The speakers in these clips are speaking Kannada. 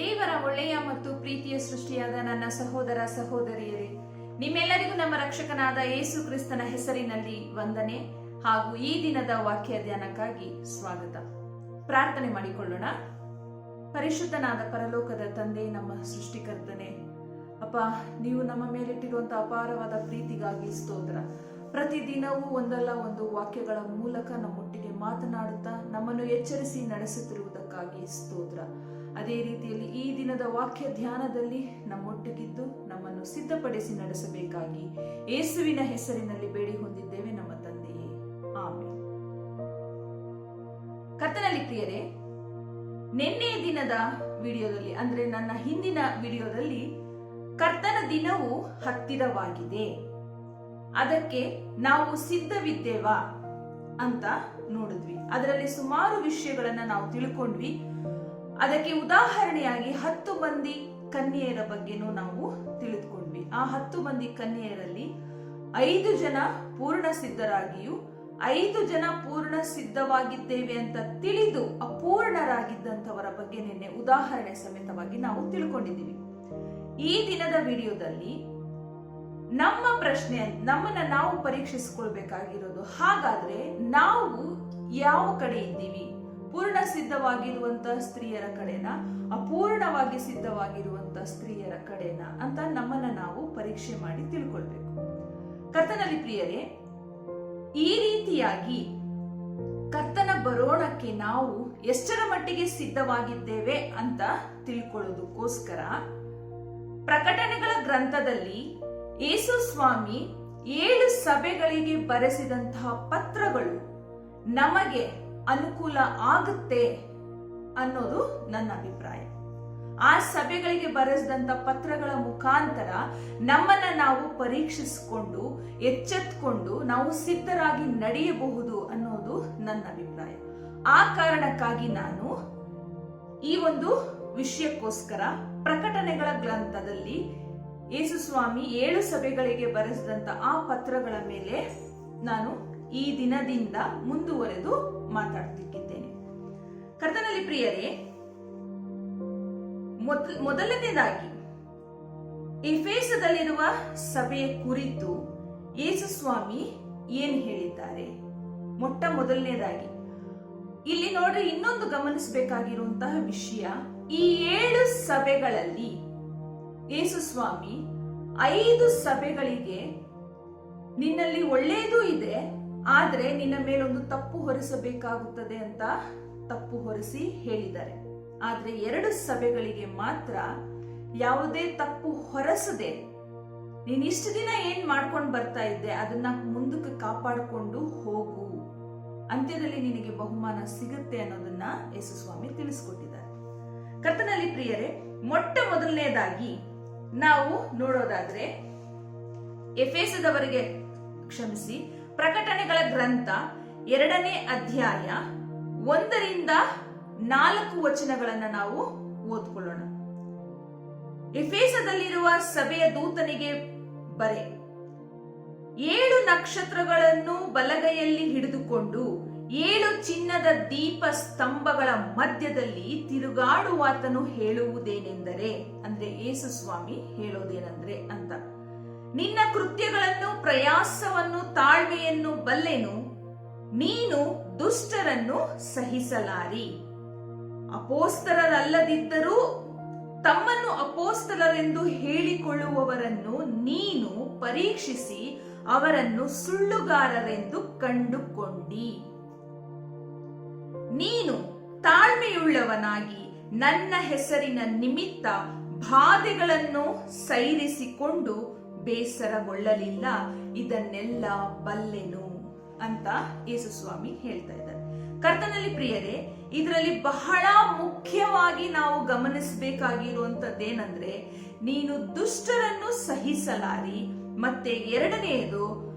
ದೇವರ ಒಳ್ಳೆಯ ಮತ್ತು ಪ್ರೀತಿಯ ಸೃಷ್ಟಿಯಾದ ನನ್ನ ಸಹೋದರ ಸಹೋದರಿಯರೇ, ನಿಮ್ಮೆಲ್ಲರಿಗೂ ನಮ್ಮ ರಕ್ಷಕನಾದ ಯೇಸು ಕ್ರಿಸ್ತನ ಹೆಸರಿನಲ್ಲಿ ವಂದನೆ ಹಾಗೂ ಈ ದಿನದ ವಾಕ್ಯ ಧ್ಯಾನಕ್ಕಾಗಿ ಸ್ವಾಗತ. ಪ್ರಾರ್ಥನೆ ಮಾಡಿಕೊಳ್ಳೋಣ. ಪರಿಶುದ್ಧನಾದ ಪರಲೋಕದ ತಂದೆ, ನಮ್ಮ ಸೃಷ್ಟಿಕರ್ತನೆ, ಅಪ್ಪ, ನೀವು ನಮ್ಮ ಮೇಲಿಟ್ಟಿರುವಂತಹ ಅಪಾರವಾದ ಪ್ರೀತಿಗಾಗಿ ಸ್ತೋತ್ರ. ಪ್ರತಿದಿನವೂ ಒಂದಲ್ಲ ಒಂದು ವಾಕ್ಯಗಳ ಮೂಲಕ ನಮ್ಮೊಟ್ಟಿಗೆ ಮಾತನಾಡುತ್ತಾ ನಮ್ಮನ್ನು ಎಚ್ಚರಿಸಿ ನಡೆಸುತ್ತಿರುವುದಕ್ಕಾಗಿ ಸ್ತೋತ್ರ. ಅದೇ ರೀತಿಯಲ್ಲಿ ಈ ದಿನದ ವಾಕ್ಯ ಧ್ಯಾನದಲ್ಲಿ ನಮ್ಮೊಟ್ಟಿಗಿದ್ದು ನಮ್ಮನ್ನು ಸಿದ್ಧಪಡಿಸಿ ನಡೆಸಬೇಕಾಗಿ ಯೇಸುವಿನ ಹೆಸರಿನಲ್ಲಿ ಬೇಡಿ ಹೊಂದಿದ್ದೇವೆ ನಮ್ಮ ತಂದೆಯೇ. ಆಮೇಲೆ ಕರ್ತನಲ್ಲಿ ಪ್ರಿಯರೇ, ನಿನ್ನೆ ದಿನದ ವಿಡಿಯೋದಲ್ಲಿ, ಅಂದ್ರೆ ನನ್ನ ಹಿಂದಿನ ವಿಡಿಯೋದಲ್ಲಿ ಕರ್ತನ ದಿನವು ಹತ್ತಿರವಾಗಿದೆ. ಅದಕ್ಕೆ ನಾವು ಸಿದ್ಧವಿದ್ದೇವಾ ಅಂತ ನೋಡಿದ್ವಿ. ಅದರಲ್ಲಿ ಸುಮಾರು ವಿಷಯಗಳನ್ನ ನಾವು ತಿಳ್ಕೊಂಡ್ವಿ. ಅದಕ್ಕೆ ಉದಾಹರಣೆಯಾಗಿ ಹತ್ತು ಮಂದಿ ಕನ್ಯೆಯರ ಬಗ್ಗೆನೂ ನಾವು ತಿಳಿದುಕೊಂಡ್ವಿ. ಆ ಹತ್ತು ಮಂದಿ ಕನ್ಯೆಯರಲ್ಲಿ ಐದು ಜನ ಪೂರ್ಣ ಸಿದ್ಧರಾಗಿಯೂ, ಐದು ಜನ ಪೂರ್ಣ ಸಿದ್ಧವಾಗಿದ್ದೇವೆ ಅಂತ ತಿಳಿದು ಅಪೂರ್ಣರಾಗಿದ್ದಂಥವರ ಬಗ್ಗೆ ನಿನ್ನೆ ಉದಾಹರಣೆ ಸಮೇತವಾಗಿ ನಾವು ತಿಳ್ಕೊಂಡಿದ್ದೀವಿ. ಈ ದಿನದ ವಿಡಿಯೋದಲ್ಲಿ ನಮ್ಮ ಪ್ರಶ್ನೆ, ನಮ್ಮನ್ನ ನಾವು ಪರೀಕ್ಷಿಸಿಕೊಳ್ಬೇಕಾಗಿರೋದು ಹಾಗಾದ್ರೆ ನಾವು ಯಾವ ಕಡೆ ಇದ್ದೀವಿ? ಪೂರ್ಣ ಸಿದ್ಧವಾಗಿರುವಂತಹ ಸ್ತ್ರೀಯರ ಕಡೆನ, ಅಪೂರ್ಣವಾಗಿ ಸಿದ್ಧವಾಗಿರುವಂತಹ ಸ್ತ್ರೀಯರ ಕಡೆನ ಅಂತ ನಮ್ಮನ್ನ ನಾವು ಪರೀಕ್ಷೆ ಮಾಡಿ ತಿಳ್ಕೊಳ್ಬೇಕು. ಕರ್ತನಲ್ಲಿ ಪ್ರಿಯರೇ, ಈ ರೀತಿಯಾಗಿ ಕರ್ತನ ಬರೋಣಕ್ಕೆ ನಾವು ಎಷ್ಟರ ಮಟ್ಟಿಗೆ ಸಿದ್ಧವಾಗಿದ್ದೇವೆ ಅಂತ ತಿಳ್ಕೊಳ್ಳೋದಕ್ಕೋಸ್ಕರ ಪ್ರಕಟಣೆಗಳ ಗ್ರಂಥದಲ್ಲಿ ಯೇಸು ಸ್ವಾಮಿ ಏಳು ಸಭೆಗಳಿಗೆ ಬರೆಸಿದಂತಹ ಪತ್ರಗಳು ನಮಗೆ ಅನುಕೂಲ ಆಗುತ್ತೆ ಅನ್ನೋದು ನನ್ನ ಅಭಿಪ್ರಾಯ. ಆ ಸಭೆಗಳಿಗೆ ಬರೆಸಿದಂತ ಪತ್ರಗಳ ಮುಖಾಂತರ ನಮ್ಮನ್ನ ನಾವು ಪರೀಕ್ಷಿಸಿಕೊಂಡು, ಎಚ್ಚೆತ್ಕೊಂಡು ನಾವು ಸಿದ್ಧರಾಗಿ ನಡೆಯಬಹುದು ಅನ್ನೋದು ನನ್ನ ಅಭಿಪ್ರಾಯ. ಆ ಕಾರಣಕ್ಕಾಗಿ ನಾನು ಈ ಒಂದು ವಿಷಯಕ್ಕೋಸ್ಕರ ಪ್ರಕಟಣೆಗಳ ಗ್ರಂಥದಲ್ಲಿ ಯೇಸುಸ್ವಾಮಿ ಏಳು ಸಭೆಗಳಿಗೆ ಬರೆಸಿದಂತ ಆ ಪತ್ರಗಳ ಮೇಲೆ ನಾನು ಈ ದಿನದಿಂದ ಮುಂದುವರೆದು ಮಾತಾಡ್ತಿಕ್ಕಿದ್ದೇನೆ. ಕರ್ತನಲ್ಲಿ ಪ್ರಿಯರೇ ಮೊದಲನೇದಾಗಿ ಮೊದಲನೇದಾಗಿ ಫೇಸದಲ್ಲಿರುವ ಸಭೆಯ ಕುರಿತು ಯೇಸು ಸ್ವಾಮಿ ಏನ್ ಹೇಳಿದ್ದಾರೆ? ಮೊಟ್ಟ ಮೊದಲನೇದಾಗಿ, ಇಲ್ಲಿ ನೋಡ್ರಿ ಇನ್ನೊಂದು ಗಮನಿಸಬೇಕಾಗಿರುವಂತಹ ವಿಷಯ, ಈ ಏಳು ಸಭೆಗಳಲ್ಲಿ ಯೇಸು ಸ್ವಾಮಿ ಐದು ಸಭೆಗಳಿಗೆ ನಿನ್ನಲ್ಲಿ ಒಳ್ಳೆಯದು ಇದೆ ಆದ್ರೆ ನಿನ್ನ ಮೇಲೊಂದು ತಪ್ಪು ಹೊರಿಸಬೇಕಾಗುತ್ತದೆ ಅಂತ ತಪ್ಪು ಹೊರಿಸಿ ಹೇಳಿದ್ದಾರೆ. ಆದರೆ ಎರಡು ಸಭೆಗಳಿಗೆ ಮಾತ್ರ ಯಾವುದೇ ತಪ್ಪು ಹೊರಸದೆ ನೀನ್ ಇಷ್ಟು ದಿನ ಏನ್ ಮಾಡ್ಕೊಂಡು ಬರ್ತಾ ಇದ್ದೆ ಅದನ್ನ ಮುಂದಕ್ಕೆ ಕಾಪಾಡಿಕೊಂಡು ಹೋಗು. ಅಂತ್ಯದಲ್ಲಿ ನಿನಗೆ ಬಹುಮಾನ ಸಿಗುತ್ತೆ ಅನ್ನೋದನ್ನ ಯೇಸು ಸ್ವಾಮಿ ತಿಳಿಸ್ಕೊಟ್ಟಿದ್ದಾರೆ. ಕರ್ತನಲ್ಲಿ ಪ್ರಿಯರೇ, ಮೊಟ್ಟ ಮೊದಲನೇದಾಗಿ ನಾವು ನೋಡೋದಾದ್ರೆ ಎಫೇಸದವರಿಗೆ ಕ್ಷಮಿಸಿ ಪ್ರಕಟಣೆಗಳ ಗ್ರಂಥ ಎರಡನೇ ಅಧ್ಯಾಯ ಒಂದರಿಂದ ನಾಲ್ಕು ವಚನಗಳನ್ನು ನಾವು ಓದ್ಕೊಳ್ಳೋಣ. ಇಫೇಸದಲ್ಲಿರುವ ಸಭೆಯ ದೂತನಿಗೆ ಬರೆ, ಏಳು ನಕ್ಷತ್ರಗಳನ್ನು ಬಲಗೈಯಲ್ಲಿ ಹಿಡಿದುಕೊಂಡು ಏಳು ಚಿನ್ನದ ದೀಪ ಸ್ತಂಭಗಳ ಮಧ್ಯದಲ್ಲಿ ತಿರುಗಾಡುವಾತನು ಹೇಳುವುದೇನೆಂದರೆ, ಅಂದ್ರೆ ಯೇಸು ಸ್ವಾಮಿ ಹೇಳೋದೇನೆಂದ್ರೆ ಅಂತ. ನಿನ್ನ ಕೃತ್ಯಗಳನ್ನು, ಪ್ರಯಾಸವನ್ನು, ತಾಳ್ಮೆಯನ್ನು ಬಲ್ಲೆನು. ನೀನು ದುಷ್ಟರನ್ನು ಸಹಿಸಲಾರಿ. ಅಪೋಸ್ತರರಲ್ಲದಿದ್ದರೂ ತಮ್ಮನ್ನು ಅಪೋಸ್ತರರೆಂದು ಹೇಳಿಕೊಳ್ಳುವವರನ್ನು ನೀನು ಪರೀಕ್ಷಿಸಿ ಅವರನ್ನು ಸುಳ್ಳುಗಾರರೆಂದು ಕಂಡುಕೊಂಡಿ. ನೀನು ತಾಳ್ಮೆಯುಳ್ಳವನಾಗಿ ನನ್ನ ಹೆಸರಿನ ನಿಮಿತ್ತ ಬಾಧೆಗಳನ್ನು ಸೈರಿಸಿಕೊಂಡು ಬೇಸರಗೊಳ್ಳಲಿಲ್ಲ. ಇದನ್ನೆಲ್ಲ ಬಲ್ಲೆನು ಅಂತ ಯೇಸು ಸ್ವಾಮಿ ಹೇಳ್ತಾ ಇದ್ದಾರೆ. ಕರ್ತನಲ್ಲಿ ಪ್ರಿಯರೇ, ಇದರಲ್ಲಿ ಬಹಳ ಮುಖ್ಯವಾಗಿ ನಾವು ಗಮನಿಸಬೇಕಾಗಿರುವಂತದ್ದೇನಂದ್ರೆ ನೀನು ದುಷ್ಟರನ್ನು ಸಹಿಸಲಾರಿ, ಮತ್ತೆ ಎರಡನೆಯದು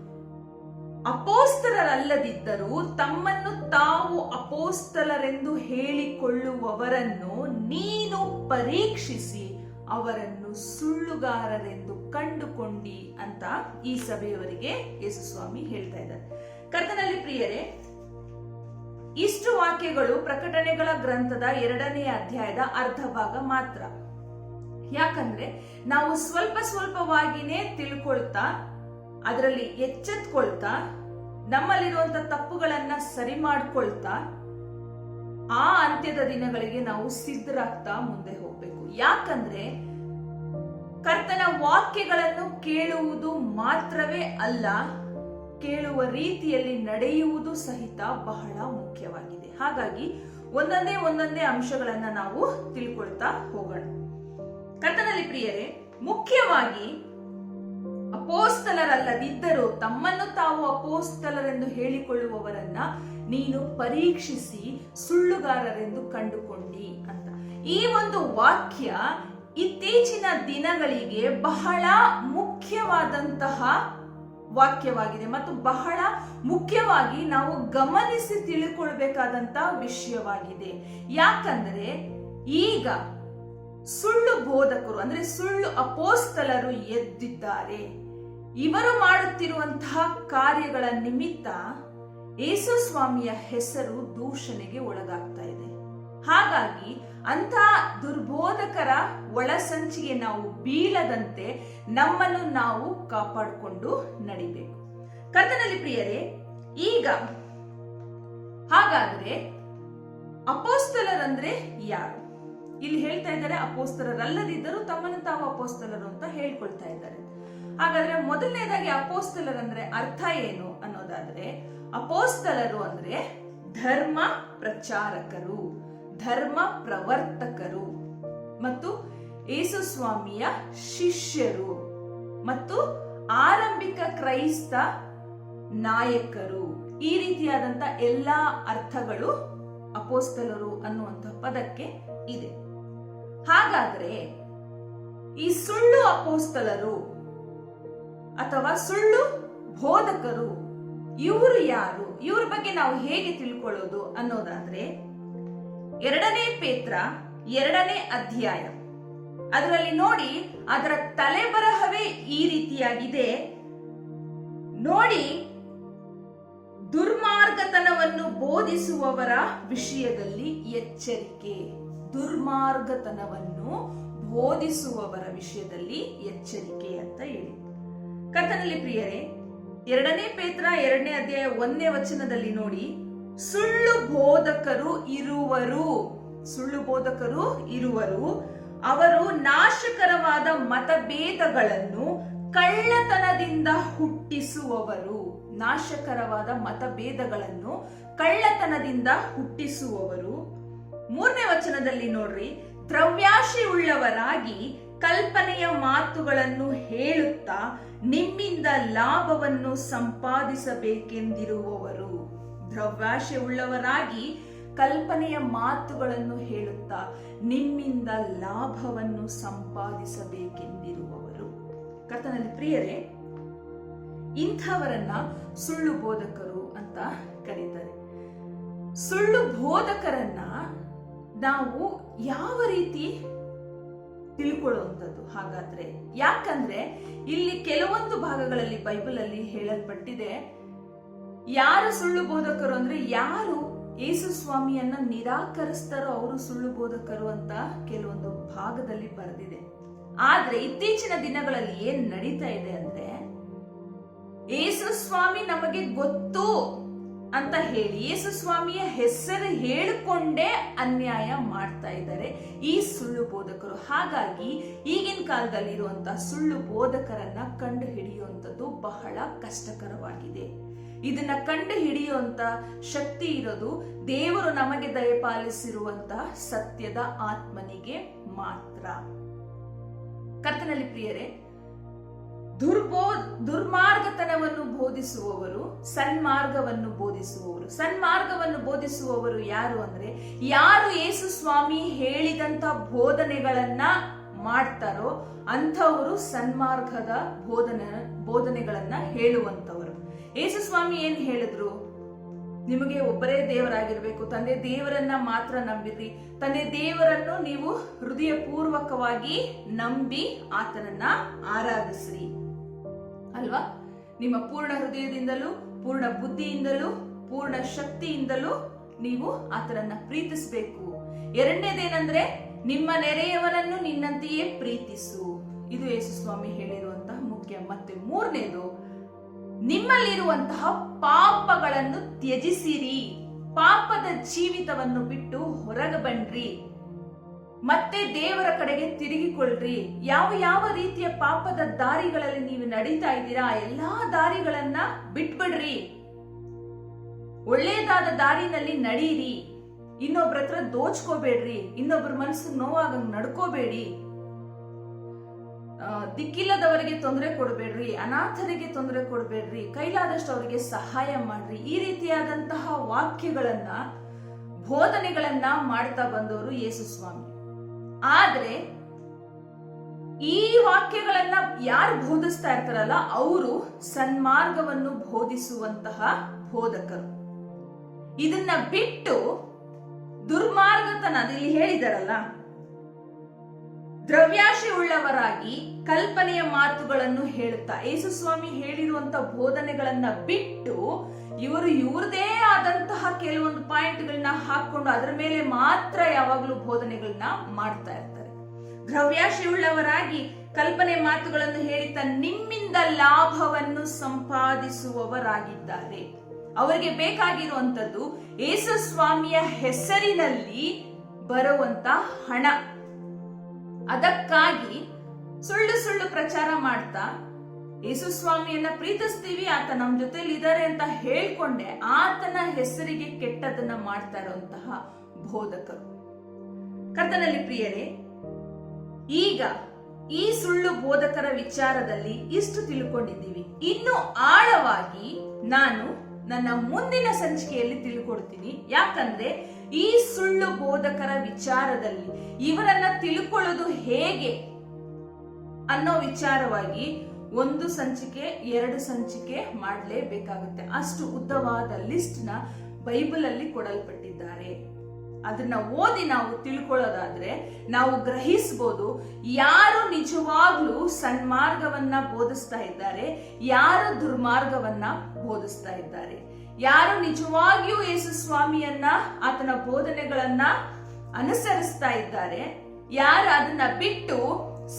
ಅಪೋಸ್ತರರಲ್ಲದಿದ್ದರೂ ತಮ್ಮನ್ನು ತಾವು ಅಪೋಸ್ತಲರೆಂದು ಹೇಳಿಕೊಳ್ಳುವವರನ್ನು ನೀನು ಪರೀಕ್ಷಿಸಿ ಅವರನ್ನು ಸುಳ್ಳುಗಾರರೆಂದು ಕಂಡುಕೊಂಡಿ ಅಂತ ಈ ಸಭೆಯವರಿಗೆ ಯೇಸು ಸ್ವಾಮಿ ಹೇಳ್ತಾ ಇದ್ದಾರೆ. ಕರ್ತನಲ್ಲಿ ಪ್ರಿಯರೇ, ಇಷ್ಟು ವಾಕ್ಯಗಳು ಪ್ರಕಟಣೆಗಳ ಗ್ರಂಥದ ಎರಡನೇ ಅಧ್ಯಾಯದ ಅರ್ಧ ಭಾಗ ಮಾತ್ರ. ಯಾಕಂದ್ರೆ ನಾವು ಸ್ವಲ್ಪ ಸ್ವಲ್ಪವಾಗಿನೇ ತಿಳ್ಕೊಳ್ತಾ, ಅದರಲ್ಲಿ ಎಚ್ಚೆತ್ಕೊಳ್ತಾ ನಮ್ಮಲ್ಲಿರುವಂತ ತಪ್ಪುಗಳನ್ನ ಸರಿ ಮಾಡ್ಕೊಳ್ತಾ, ಆ ಅಂತ್ಯದ ದಿನಗಳಿಗೆ ನಾವು ಸಿದ್ಧರಾಗ್ತಾ ಮುಂದೆ ಹೋಗ್ಬೇಕು. ಯಾಕಂದ್ರೆ ಕರ್ತನ ವಾಕ್ಯಗಳನ್ನು ಕೇಳುವುದು ಮಾತ್ರವೇ ಅಲ್ಲ, ಕೇಳುವ ರೀತಿಯಲ್ಲಿ ನಡೆಯುವುದು ಸಹಿತ ಬಹಳ ಮುಖ್ಯವಾಗಿದೆ. ಹಾಗಾಗಿ ಒಂದೊಂದೇ ಒಂದೊಂದೇ ಅಂಶಗಳನ್ನ ನಾವು ತಿಳ್ಕೊಳ್ತಾ ಹೋಗೋಣ. ಕರ್ತನಲ್ಲಿ ಪ್ರಿಯರೇ, ಮುಖ್ಯವಾಗಿ ಅಪೋಸ್ತಲರಲ್ಲದಿದ್ದರೂ ತಮ್ಮನ್ನು ತಾವು ಅಪೋಸ್ತಲರೆಂದು ಹೇಳಿಕೊಳ್ಳುವವರನ್ನ ನೀನು ಪರೀಕ್ಷಿಸಿ ಸುಳ್ಳುಗಾರರೆಂದು ಕಂಡುಕೊಂಡಿ ಅಂತ. ಈ ಒಂದು ವಾಕ್ಯ ಇತ್ತೀಚಿನ ದಿನಗಳಿಗೆ ಬಹಳ ಮುಖ್ಯವಾದಂತಹ ವಾಕ್ಯವಾಗಿದೆ ಮತ್ತು ಬಹಳ ಮುಖ್ಯವಾಗಿ ನಾವು ಗಮನಿಸಿ ತಿಳ್ಕೊಳ್ಬೇಕಾದಂತಹ ವಿಷಯವಾಗಿದೆ. ಯಾಕಂದ್ರೆ ಈಗ ಸುಳ್ಳು ಬೋಧಕರು, ಅಂದ್ರೆ ಸುಳ್ಳು ಅಪೋಸ್ತಲರು ಎದ್ದಿದ್ದಾರೆ. ಇವರು ಮಾಡುತ್ತಿರುವಂತಹ ಕಾರ್ಯಗಳ ನಿಮಿತ್ತ ಯೇಸು ಸ್ವಾಮಿಯ ಹೆಸರು ದೂಷಣೆಗೆ ಒಳಗಾಗ್ತಾ ಇದೆ. ಹಾಗಾಗಿ ಅಂತಹ ದುರ್ಬೋಧಕರ ಒಳಸಂಚಿಗೆ ನಾವು ಬೀಳದಂತೆ ನಮ್ಮನ್ನು ನಾವು ಕಾಪಾಡಿಕೊಂಡು ನಡಿಬೇಕು. ಕರ್ತನಲ್ಲಿ ಪ್ರಿಯರೇ, ಈಗ ಹಾಗಾದ್ರೆ ಅಪೋಸ್ತಲರಂದ್ರೆ ಯಾರು? ಇಲ್ಲಿ ಹೇಳ್ತಾ ಇದ್ದಾರೆ, ಅಪೋಸ್ತಲರಲ್ಲದಿದ್ದರೂ ತಮ್ಮನ್ನು ತಾವು ಅಪೋಸ್ತಲರು ಅಂತ ಹೇಳ್ಕೊಳ್ತಾ ಇದ್ದಾರೆ. ಹಾಗಾದ್ರೆ ಮೊದಲನೇದಾಗಿ ಅಪೋಸ್ತಲರಂದ್ರೆ ಅರ್ಥ ಏನು ಅನ್ನೋದಾದ್ರೆ, ಅಪೋಸ್ತಲರು ಅಂದ್ರೆ ಧರ್ಮ ಪ್ರಚಾರಕರು, ಧರ್ಮ ಪ್ರವರ್ತಕರು. ಮತ್ತು ಯೇಸು ಸ್ವಾಮಿಯ ಶಿಷ್ಯರು ಮತ್ತು ಆರಂಭಿಕ ಕ್ರೈಸ್ತ ನಾಯಕರು. ಈ ರೀತಿಯಾದಂತ ಎಲ್ಲಾ ಅರ್ಥಗಳು ಅಪೋಸ್ತಲರು ಅನ್ನುವಂತ ಪದಕ್ಕೆ ಇದೆ. ಹಾಗಾದ್ರೆ ಈ ಸುಳ್ಳು ಅಪೋಸ್ತಲರು ಅಥವಾ ಸುಳ್ಳು ಬೋಧಕರು ಇವರು ಯಾರು, ಇವ್ರ ಬಗ್ಗೆ ನಾವು ಹೇಗೆ ತಿಳ್ಕೊಳ್ಳೋದು ಅನ್ನೋದಾದ್ರೆ ಎರಡನೇ ಪೇತ್ರ ಎರಡನೇ ಅಧ್ಯಾಯ. ಅದರಲ್ಲಿ ನೋಡಿ, ಅದರ ತಲೆಬರಹವೇ ಈ ರೀತಿಯಾಗಿದೆ. ನೋಡಿ, ದುರ್ಮಾರ್ಗತನವನ್ನು ಬೋಧಿಸುವವರ ವಿಷಯದಲ್ಲಿ ಎಚ್ಚರಿಕೆ. ದುರ್ಮಾರ್ಗತನವನ್ನು ಬೋಧಿಸುವವರ ವಿಷಯದಲ್ಲಿ ಎಚ್ಚರಿಕೆ ಅಂತ ಹೇಳಿ. ಕಥನಲ್ಲಿ ಪ್ರಿಯರೇ, ಎರಡನೇ ಪೇತ್ರ ಎರಡನೇ ಅಧ್ಯಾಯ ಒಂದನೇ ವಚನದಲ್ಲಿ ನೋಡಿ ಸುಳ್ಳು ಬೋಧಕರು ಇರುವರು. ಸುಳ್ಳು ಬೋಧಕರು ಇರುವರು. ಅವರು ನಾಶಕರವಾದ ಮತಭೇದಗಳನ್ನು ಕಳ್ಳತನದಿಂದ ಹುಟ್ಟಿಸುವವರು. ನಾಶಕರವಾದ ಮತಭೇದಗಳನ್ನು ಕಳ್ಳತನದಿಂದ ಹುಟ್ಟಿಸುವವರು. ಮೂರನೇ ವಚನದಲ್ಲಿ ನೋಡ್ರಿ ದ್ರವ್ಯಾಶಿ ಉಳ್ಳವರಾಗಿ ಕಲ್ಪನೆಯ ಮಾತುಗಳನ್ನು ಹೇಳುತ್ತಾ ನಿಮ್ಮಿಂದ ಲಾಭವನ್ನು ಸಂಪಾದಿಸಬೇಕೆಂದಿರುವವರು. ದ್ರವ್ಯಾಶೆ ಉಳ್ಳವರಾಗಿ ಕಲ್ಪನೆಯ ಮಾತುಗಳನ್ನು ಹೇಳುತ್ತಾ ನಿಮ್ಮಿಂದ ಲಾಭವನ್ನು ಸಂಪಾದಿಸಬೇಕೆಂದಿರುವವರು. ಕರ್ತನಲ್ಲಿ ಪ್ರಿಯರೇ, ಇಂಥವರನ್ನ ಸುಳ್ಳು ಬೋಧಕರು ಅಂತ ಕರೀತಾರೆ. ಸುಳ್ಳು ಬೋಧಕರನ್ನ ನಾವು ಯಾವ ರೀತಿ ತಿಳ್ಕೊಳ್ಳುವಂಥದ್ದು? ಹಾಗಾದ್ರೆ ಯಾಕಂದ್ರೆ ಇಲ್ಲಿ ಕೆಲವೊಂದು ಭಾಗಗಳಲ್ಲಿ ಬೈಬಲ್ ಅಲ್ಲಿ ಹೇಳಲ್ಪಟ್ಟಿದೆ, ಯಾರು ಸುಳ್ಳು ಬೋಧಕರು ಅಂದ್ರೆ ಯಾರು ಯೇಸು ಸ್ವಾಮಿಯನ್ನ ನಿರಾಕರಿಸ್ತಾರೋ ಅವರು ಸುಳ್ಳು ಬೋಧಕರು ಅಂತ ಕೆಲವೊಂದು ಭಾಗದಲ್ಲಿ ಬರೆದಿದೆ. ಆದ್ರೆ ಇತ್ತೀಚಿನ ದಿನಗಳಲ್ಲಿ ಏನ್ ನಡೀತಾ ಇದೆ ಅಂದ್ರೆ ಯೇಸು ಸ್ವಾಮಿ ನಮಗೆ ಗೊತ್ತು ಅಂತ ಹೇಳಿ, ಯೇಸು ಸ್ವಾಮಿಯ ಹೆಸರು ಹೇಳಿಕೊಂಡೇ ಅನ್ಯಾಯ ಮಾಡ್ತಾ ಇದ್ದಾರೆ ಈ ಸುಳ್ಳು ಬೋಧಕರು. ಹಾಗಾಗಿ ಈಗಿನ ಕಾಲದಲ್ಲಿ ಇರುವಂತಹ ಸುಳ್ಳು ಬೋಧಕರನ್ನ ಕಂಡು ಹಿಡಿಯುವಂಥದ್ದು ಬಹಳ ಕಷ್ಟಕರವಾಗಿದೆ. ಇದನ್ನ ಕಂಡು ಹಿಡಿಯುವಂತ ಶಕ್ತಿ ಇರೋದು ದೇವರು ನಮಗೆ ದಯಪಾಲಿಸಿರುವಂತಹ ಸತ್ಯದ ಆತ್ಮನಿಗೆ ಮಾತ್ರ. ಕರ್ತನಲ್ಲಿ ಪ್ರಿಯರೇ, ದುರ್ಬೋ, ದುರ್ಮಾರ್ಗತನವನ್ನು ಬೋಧಿಸುವವರು, ಸನ್ಮಾರ್ಗವನ್ನು ಬೋಧಿಸುವವರು. ಸನ್ಮಾರ್ಗವನ್ನು ಬೋಧಿಸುವವರು ಯಾರು ಅಂದ್ರೆ, ಯಾರು ಯೇಸು ಸ್ವಾಮಿ ಹೇಳಿದಂತ ಬೋಧನೆಗಳನ್ನ ಮಾಡ್ತಾರೋ ಅಂಥವರು ಸನ್ಮಾರ್ಗದ ಬೋಧನೆ, ಬೋಧನೆಗಳನ್ನ ಹೇಳುವಂಥವರು. ಯೇಸು ಸ್ವಾಮಿ ಏನ್ ಹೇಳಿದ್ರು? ನಿಮಗೆ ಒಬ್ಬರೇ ದೇವರಾಗಿರ್ಬೇಕು, ತಂದೆ ದೇವರನ್ನ ಮಾತ್ರ ನಂಬಿರಿ, ತಂದೆ ದೇವರನ್ನು ನೀವು ಹೃದಯ ಪೂರ್ವಕವಾಗಿ ನಂಬಿ ಆತನನ್ನ ಆರಾಧಿಸ್ರಿ. ಅಲ್ವಾ? ನಿಮ್ಮ ಪೂರ್ಣ ಹೃದಯದಿಂದಲೂ, ಪೂರ್ಣ ಬುದ್ಧಿಯಿಂದಲೂ, ಪೂರ್ಣ ಶಕ್ತಿಯಿಂದಲೂ ನೀವು ಆತನನ್ನ ಪ್ರೀತಿಸಬೇಕು. ಎರಡನೇದೇನಂದ್ರೆ ನಿಮ್ಮ ನೆರೆಯವರನ್ನು ನಿನ್ನಂತೆಯೇ ಪ್ರೀತಿಸು. ಇದು ಯೇಸುಸ್ವಾಮಿ ಹೇಳಿರುವಂತಹ ಮುಖ್ಯ. ಮತ್ತೆ ಮೂರನೇದು, ನಿಮ್ಮಲ್ಲಿರುವಂತಹ ಪಾಪಗಳನ್ನು ತ್ಯಜಿಸಿರಿ. ಪಾಪದ ಜೀವಿತವನ್ನು ಬಿಟ್ಟು ಹೊರಗೆ ಬನ್ರಿ. ಮತ್ತೆ ದೇವರ ಕಡೆಗೆ ತಿರುಗಿಕೊಳ್ಳ್ರಿ. ಯಾವ ಯಾವ ರೀತಿಯ ಪಾಪದ ದಾರಿಗಳಲ್ಲಿ ನೀವು ನಡೀತಾ ಇದ್ದೀರಾ, ಎಲ್ಲಾ ದಾರಿಗಳನ್ನ ಬಿಟ್ಬಿಡ್ರಿ. ಒಳ್ಳೆಯದಾದ ದಾರಿನಲ್ಲಿ ನಡೀರಿ ಇನ್ನೊಬ್ರ ಹತ್ರ ದೋಚ್ಕೋಬೇಡ್ರಿ, ಇನ್ನೊಬ್ರ ಮನಸ್ಸಿಗೆ ನೋವಾಗಂಗ್ ನಡ್ಕೋಬೇಡಿ. ದಿಕ್ಕಿಲ್ಲದವರಿಗೆ ತೊಂದರೆ ಕೊಡಬೇಡ್ರಿ, ಅನಾಥರಿಗೆ ತೊಂದರೆ ಕೊಡಬೇಡ್ರಿ ಕೈಲಾದಷ್ಟು ಅವರಿಗೆ ಸಹಾಯ ಮಾಡ್ರಿ. ಈ ರೀತಿಯಾದಂತಹ ವಾಕ್ಯಗಳನ್ನ, ಬೋಧನೆಗಳನ್ನ ಮಾಡ್ತಾ ಬಂದವರು ಯೇಸು ಸ್ವಾಮಿ ಆದ್ರೆ, ಈ ವಾಕ್ಯಗಳನ್ನ ಯಾರು ಬೋಧಿಸ್ತಾ ಇರ್ತಾರಲ್ಲ, ಅವರು ಸನ್ಮಾರ್ಗವನ್ನು ಬೋಧಿಸುವಂತಹ ಬೋಧಕರು. ಇದನ್ನ ಬಿಟ್ಟು ದುರ್ಮಾರ್ಗತನ ಇಲ್ಲಿ ಹೇಳಿದರಲ್ಲ. ದ್ರವ್ಯಾಶಿ ಉಳ್ಳವರಾಗಿ ಕಲ್ಪನೆಯ ಮಾತುಗಳನ್ನು ಹೇಳುತ್ತಾ ಯೇಸು ಸ್ವಾಮಿ ಹೇಳಿರುವಂತ ಬೋಧನೆಗಳನ್ನ ಬಿಟ್ಟು ಇವರು ಇವ್ರದೇ ಆದಂತಹ ಕೆಲವೊಂದು ಪಾಯಿಂಟ್ಗಳನ್ನ ಹಾಕೊಂಡು ಅದರ ಮೇಲೆ ಮಾತ್ರ ಯಾವಾಗಲೂ ಬೋಧನೆಗಳನ್ನ ಮಾಡ್ತಾ ಇರ್ತಾರೆ. ದ್ರವ್ಯಾಶಿ ಉಳ್ಳವರಾಗಿ ಕಲ್ಪನೆ ಮಾತುಗಳನ್ನು ಹೇಳುತ್ತಾ ನಿಮ್ಮಿಂದ ಲಾಭವನ್ನು ಸಂಪಾದಿಸುವವರಾಗಿದ್ದಾರೆ. ಅವರಿಗೆ ಬೇಕಾಗಿರುವಂತದ್ದು ಯೇಸು ಸ್ವಾಮಿಯ ಹೆಸರಿನಲ್ಲಿ ಬರುವಂತ ಹಣ. ಅದಕ್ಕಾಗಿ ಸುಳ್ಳು ಸುಳ್ಳು ಪ್ರಚಾರ ಮಾಡ್ತಾ ಯೇಸು ಸ್ವಾಮಿಯನ್ನ ಪ್ರೀತಿಸ್ತೀವಿ, ಆತ ನಮ್ ಜೊತೆಲಿ ಇದ್ದಾರೆ ಅಂತ ಹೇಳ್ಕೊಂಡೆ ಆತನ ಹೆಸರಿಗೆ ಕೆಟ್ಟದನ್ನ ಮಾಡ್ತಾ ಇರುವಂತಹ ಬೋಧಕರು. ಕರ್ತನಲ್ಲಿ ಪ್ರಿಯರೇ, ಈಗ ಈ ಸುಳ್ಳು ಬೋಧಕರ ವಿಚಾರದಲ್ಲಿ ಇಷ್ಟು ತಿಳ್ಕೊಂಡಿದ್ದೀವಿ. ಇನ್ನು ಆಳವಾಗಿ ನಾನು ನನ್ನ ಮುಂದಿನ ಸಂಚಿಕೆಯಲ್ಲಿ ತಿಳ್ಕೊಡ್ತೀನಿ. ಯಾಕಂದ್ರೆ ಈ ಸುಳ್ಳು ಬೋಧಕರ ವಿಚಾರದಲ್ಲಿ ಇವರನ್ನ ತಿಳ್ಕೊಳ್ಳೋದು ಹೇಗೆ ಅನ್ನೋ ವಿಚಾರವಾಗಿ ಒಂದು ಸಂಚಿಕೆ, ಎರಡು ಸಂಚಿಕೆ ಮಾಡಲೇಬೇಕಾಗುತ್ತೆ. ಅಷ್ಟು ಉದ್ದವಾದ ಲಿಸ್ಟ್ನ ಬೈಬಲ್ ಅಲ್ಲಿ ಕೊಡಲ್ಪಟ್ಟಿದ್ದಾರೆ. ಅದನ್ನ ಓದಿ ನಾವು ತಿಳ್ಕೊಳ್ಳೋದಾದ್ರೆ ನಾವು ಗ್ರಹಿಸ್ಬೋದು ಯಾರು ನಿಜವಾಗ್ಲೂ ಸನ್ಮಾರ್ಗವನ್ನ ಬೋಧಿಸ್ತಾ ಇದ್ದಾರೆ, ಯಾರು ದುರ್ಮಾರ್ಗವನ್ನ ಬೋಧಿಸ್ತಾ ಇದ್ದಾರೆ. ಯಾರು ನಿಜವಾಗಿಯೂ ಯೇಸು ಸ್ವಾಮಿಯನ್ನ, ಆತನ ಬೋಧನೆಗಳನ್ನ ಅನುಸರಿಸ್ತಾ ಇದ್ದಾರೆ, ಯಾರು ಅದನ್ನ ಬಿಟ್ಟು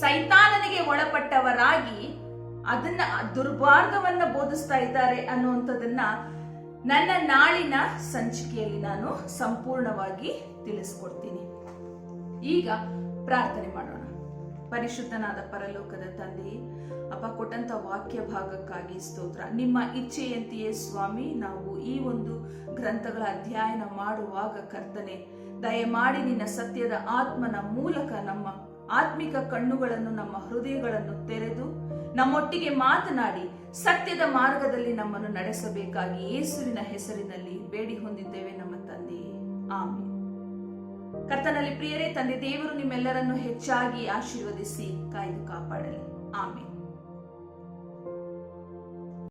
ಸೈತಾನನಿಗೆ ಒಳಪಟ್ಟವರಾಗಿ ಅದನ್ನ ದುರ್ಮಾರ್ಗವನ್ನ ಬೋಧಿಸ್ತಾ ಇದ್ದಾರೆ ಅನ್ನುವಂಥದ್ದನ್ನ ನನ್ನ ನಾಳಿನ ಸಂಚಿಕೆಯಲ್ಲಿ ನಾನು ಸಂಪೂರ್ಣವಾಗಿ ತಿಳಿಸ್ಕೊಡ್ತೀನಿ. ಈಗ ಪ್ರಾರ್ಥನೆ ಮಾಡೋಣ. ಪರಿಶುದ್ಧನಾದ ಪರಲೋಕದ ತಂದೆ, ಅಪ್ಪ ಕೊಟ್ಟಂತ ವಾಕ್ಯ ಭಾಗಕ್ಕಾಗಿ ಸ್ತೋತ್ರ. ನಿಮ್ಮ ಇಚ್ಛೆಯಂತೆಯೇ ಸ್ವಾಮಿ, ನಾವು ಈ ಒಂದು ಗ್ರಂಥಗಳ ಅಧ್ಯಯನ ಮಾಡುವಾಗ ಕರ್ತನೆ, ದಯಮಾಡಿ ನಿನ್ನ ಸತ್ಯದ ಆತ್ಮನ ಮೂಲಕ ನಮ್ಮ ಆತ್ಮಿಕ ಕಣ್ಣುಗಳನ್ನು, ನಮ್ಮ ಹೃದಯಗಳನ್ನು ತೆರೆದು ನಮ್ಮೊಟ್ಟಿಗೆ ಮಾತನಾಡಿ ಸತ್ಯದ ಮಾರ್ಗದಲ್ಲಿ ನಮ್ಮನ್ನು ನಡೆಸಬೇಕಾಗಿ ಯೇಸುವಿನ ಹೆಸರಿನಲ್ಲಿ ಬೇಡಿ ಹೊಂದಿದ್ದೇವೆ ನಮ್ಮ ತಂದೆ. ಆಮೆ ಕರ್ತನಲ್ಲಿ ಪ್ರಿಯರೇ, ತಂದೆ ದೇವರು ನಿಮ್ಮೆಲ್ಲರನ್ನು ಹೆಚ್ಚಾಗಿ ಆಶೀರ್ವದಿಸಿ ಕಾಯ್ದು ಕಾಪಾಡಲಿ. ಆಮೇಲೆ